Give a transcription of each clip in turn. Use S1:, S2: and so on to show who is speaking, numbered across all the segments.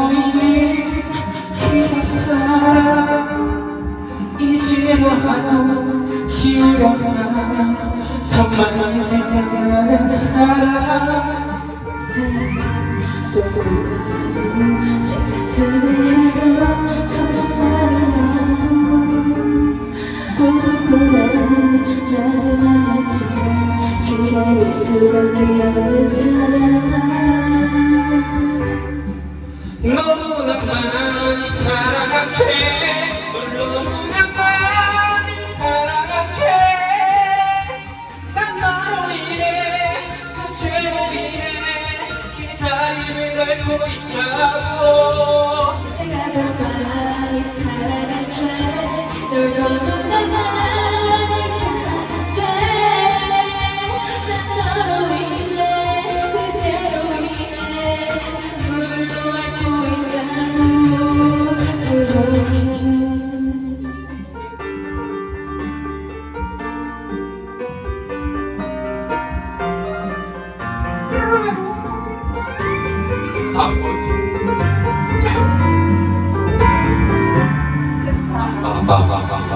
S1: 고민이 피었어 이제라도 지우려면 정말 이 세상은 사랑.
S2: 나를 지자 기다릴 수밖에 없는
S1: 살고 있냐고
S2: 내가 더 많이 살
S1: 아버지.
S2: 그 사랑.
S1: 아, 아, 아,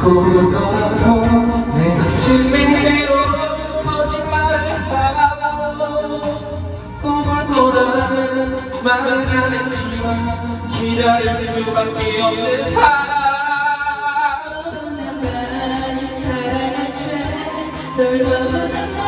S1: 그 고루 걸어도 내 가슴이 위로 거짓말을 하고 꿈을 보라는 말은 안 했지만 기다릴 수밖에 없는 사랑.
S2: 널 너무나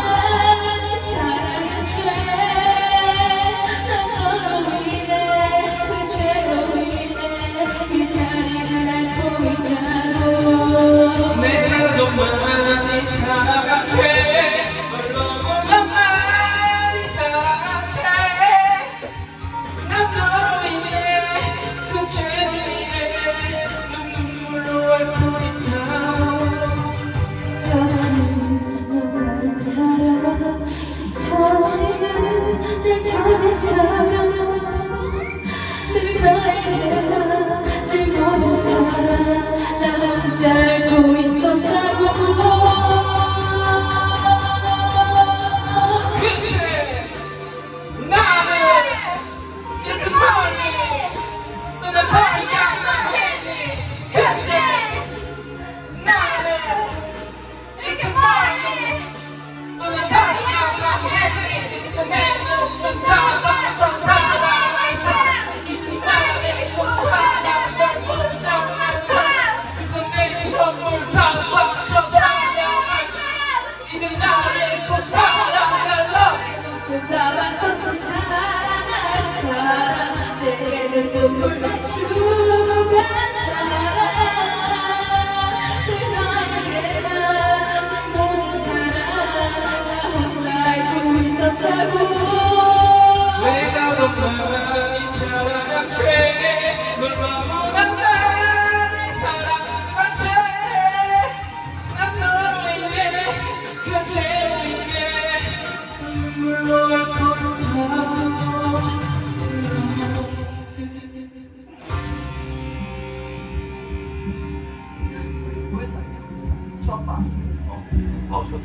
S2: 그
S1: 누가 맞춰서
S2: 사랑할 사람 내 눈물
S1: 맞춰 双板哦好球